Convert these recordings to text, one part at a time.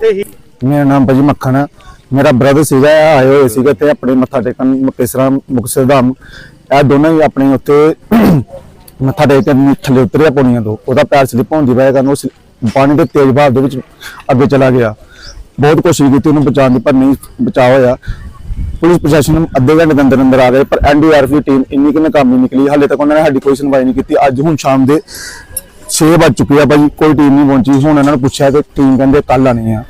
ਇੱਥੇ ਹੀ। ਮੇਰਾ ਨਾਮ ਭਾਜੀ ਮੱਖਣ ਹੈ ਮੇਰਾ ਬ੍ਰਦਰ ਸੀਗਾ ਇਹ ਆਏ ਹੋਏ ਸੀਗੇ ਤੇ ਆਪਣੇ ਮੱਥਾ ਟੇਕਣ, ਮੁਕਤੇਸਰਾ, ਮੁਕਤਸਰ ਧਾਮ। ਇਹ ਦੋਨੋਂ ਹੀ ਆਪਣੇ ਉੱਤੇ ਮੱਥਾ ਟੇਕਣ ਥੱਲੇ ਉਤਰਿਆ ਪੌੜੀਆਂ ਤੋਂ। ਉਹਦਾ ਪੈਰ ਸਲਿੱਪ ਹੋਣ ਦੀ ਵਜ੍ਹਾ ਕਾਰਨ ਉਹ ਪਾਣੀ ਦੇ ਤੇਜ਼ ਵਹਾਅ ਦੇ ਵਿੱਚ ਅੱਗੇ ਚਲਾ ਗਿਆ। ਬਹੁਤ ਕੋਸ਼ਿਸ਼ ਕੀਤੀ ਉਹਨੂੰ ਬਚਾਉਣ ਦੀ, ਪਰ ਨਹੀਂ ਬਚਾ ਹੋਇਆ। ਪੁਲਿਸ ਪ੍ਰਸ਼ਾਸਨ ਅੱਧੇ ਘੰਟੇ ਦੇ ਅੰਦਰ ਅੰਦਰ ਆ ਗਏ, ਪਰ ਐਨਡੀਆਰਐਫ ਦੀ ਟੀਮ ਇੰਨੀ ਕਿ ਨਾਕਾਮੀ ਨਿਕਲੀ। ਹਾਲੇ ਤੱਕ ਉਹਨਾਂ ਨੇ ਸਾਡੀ ਕੋਈ ਸੁਣਵਾਈ ਨਹੀਂ ਕੀਤੀ। ਅੱਜ ਹੁਣ ਸ਼ਾਮ ਦੇ 6 ਵੱਜ ਚੁੱਕੇ ਆ ਭਾਜੀ ਕੋਈ ਟੀਮ ਨਹੀਂ ਪਹੁੰਚੀ। ਹੁਣ ਇਹਨਾਂ ਨੂੰ ਪੁੱਛਿਆ ਤੇ ਟੀਮ ਕਹਿੰਦੇ ਕੱਲ ਆਣੀ ਆ।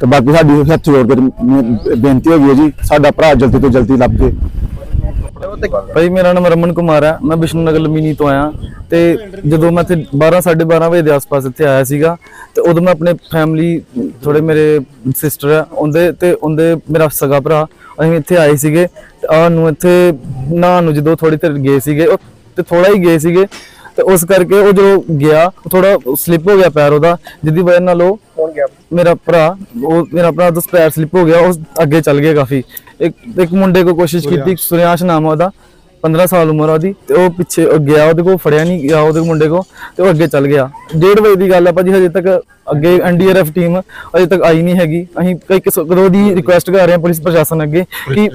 ਤੇ ਬਾਕੀ ਸਾਡੀ ਹੱਥ ਜੋੜ ਕੇ ਬੇਨਤੀ ਹੈਗੀ ਹੈ ਜੀ, ਸਾਡਾ ਭਰਾ ਜਲਦੀ ਤੋਂ ਜਲਦੀ ਲੱਭ ਜੇ ਭਾਈ, ਮੇਰਾ ਨਾਮ ਰਮਨ ਕੁਮਾਰ ਹੈ ਮੈਂ ਬਿਸ਼ਨੂ ਨਗਰ ਲਮੀਨੀ ਤੋਂ ਆਇਆ। ਤੇ ਜਦੋਂ ਮੈਂ ਇੱਥੇ 12 12:30 ਵਜੇ ਦੇ ਆਸ-ਪਾਸ ਇੱਥੇ ਆਇਆ ਸੀਗਾ, ਤੇ ਉਦੋਂ ਮੈਂ ਆਪਣੇ ਫੈਮਿਲੀ ਥੋੜੇ ਮੇਰੇ ਸਿਸਟਰ ਆ, ਉਹਦੇ ਤੇ ਉਹਦੇ ਮੇਰਾ ਸਗਾ ਭਰਾ, ਅਸੀਂ ਇੱਥੇ ਆਏ ਸੀਗੇ। ਤੇ ਨੂੰ ਇੱਥੇ ਨਹਾਉਣ ਨੂੰ ਜਦੋਂ ਥੋੜੀ ਦੇਰ ਗਏ ਸੀਗੇ ਤੇ ਥੋੜਾ ਹੀ ਗਏ ਸੀਗੇ। ਤੇ ਉਸ ਕਰਕੇ ਉਹ ਜੋ ਗਿਆ ਥੋੜਾ ਸਲਿੱਪ ਹੋ ਗਿਆ ਪੈਰ ਉਹਦਾ ਜਿਹਦੀ ਵਜ੍ਹਾ ਨਾਲ ਉਹ ਕੌਣ ਗਿਆ? ਮੇਰਾ ਭਰਾ ਉਹ ਮੇਰਾ ਭਰਾ ਦਾ ਪੈਰ ਸਲਿੱਪ ਹੋ ਗਿਆ ਉਹ ਅੱਗੇ ਚੱਲ ਗਿਆ ਕਾਫੀ। ਇੱਕ ਇੱਕ ਮੁੰਡੇ ਕੋ ਕੋਸ਼ਿਸ਼ ਕੀਤੀ ਸੁਰਿਆਸ਼ ਨਾਮ ਉਹਦਾ 15 ਸਾਲ ਉਮਰ ਉਹਦੀ ਤੇ ਉਹ ਪਿੱਛੇ ਗਿਆ ਉਹਦੇ ਕੋ ਫੜਿਆ ਨਹੀਂ ਗਿਆ ਉਹਦੇ ਮੁੰਡੇ ਕੋ ਤੇ ਉਹ ਅੱਗੇ ਚੱਲ ਗਿਆ। ਡੇਢ ਵਜੇ ਦੀ ਗੱਲ ਆ ਭਾਜੀ ਹਜੇ ਤੱਕ ਅੱਗੇ ਐਨਡੀਆਰਐਫ ਟੀਮ ਅਜੇ ਤੱਕ ਆਈ ਨਹੀਂ ਹੈਗੀ। ਅਸੀਂ ਕਈ ਕਿਸ- ਕਦੋਂ ਦੀ ਰਿਕੁਐਸਟ ਕਰ ਰਹੇ ਹਾਂ ਪੁਲਿਸ ਪ੍ਰਸ਼ਾਸਨ ਅੱਗੇ ਕਿ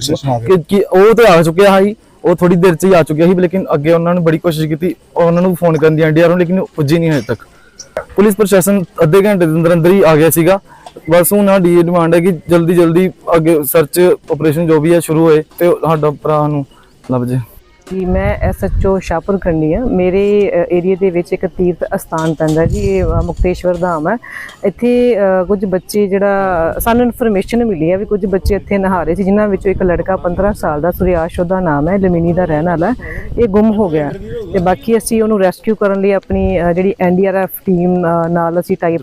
ਕਿ- ਉਹ ਤੇ ਆ ਚੁੱਕਿਆ ਸੀ। ਉਹ ਥੋੜੀ ਦੇਰ ਚ ਹੀ ਆ ਚੁੱਕਿਆ ਸੀ, ਲੇਕਿਨ ਅੱਗੇ ਉਹਨਾਂ ਨੇ ਬੜੀ ਕੋਸ਼ਿਸ਼ ਕੀਤੀ, ਉਹਨਾਂ ਨੂੰ ਫੋਨ ਕਰਨ ਦੀ ਐਨਡੀਆਰ ਨੂੰ ਲੇਕਿਨ ਉਹ ਪੁੱਜੀ ਨਹੀਂ ਹਜੇ ਤੱਕ। ਪੁਲਿਸ ਪ੍ਰਸ਼ਾਸਨ ਅੱਧੇ ਘੰਟੇ ਦੇ ਅੰਦਰ ਅੰਦਰ ਹੀ ਆ ਗਿਆ ਸੀਗਾ। ਬਸ ਹੁਣ ਸਾਡੀ ਇਹ ਡਿਮਾਂਡ ਹੈ ਕਿ ਜਲਦੀ ਜਲਦੀ ਅੱਗੇ ਸਰਚ ਆਪਰੇਸ਼ਨ ਜੋ ਵੀ ਹੈ ਸ਼ੁਰੂ ਹੋਏ ਤੇ ਸਾਡਾ ਭਰਾ ਨੂੰ ਲੱਭ ਜੇ ਜੀ ਮੈਂ ਐਸਐਚਓ ਸ਼ਾਹਪੁਰ ਕਰਨੀ ਆ। ਮੇਰੇ ਏਰੀਆ ਦੇ ਵਿੱਚ ਇੱਕ ਤੀਰਥ ਅਸਥਾਨ ਪੈਂਦਾ ਜੀ ਇਹ ਮੁਕਤੇਸ਼ਵਰ ਧਾਮ ਹੈ। ਇੱਥੇ ਕੁਝ ਬੱਚੇ ਜਿਹੜਾ ਸਾਨੂੰ ਇਨਫੋਰਮੇਸ਼ਨ ਮਿਲੀ ਹੈ ਵੀ ਕੁਝ ਬੱਚੇ ਇੱਥੇ ਨਹਾ ਰਹੇ ਸੀ ਜਿਨ੍ਹਾਂ ਵਿੱਚੋਂ ਇੱਕ ਲੜਕਾ 15 ਸਾਲ ਦਾ ਸੁਰਿਆਸ਼ ਉਹਦਾ ਨਾਮ ਹੈ ਲਮਿਨੀ ਦਾ ਰਹਿਣ ਵਾਲਾ ਇਹ ਗੁੰਮ ਹੋ ਗਿਆ ਤੇ ਬਾਕੀ ਅਸੀਂ ਉਹਨੂੰ ਰੈਸਕਿਊ ਕਰਨ ਲਈ ਆਪਣੀ ਅ, ਜਿਹੜੀ ਐਨਡੀਆਰਐਫ ਟੀਮ ਨਾਲ ਅਸੀਂ ਟਾਈ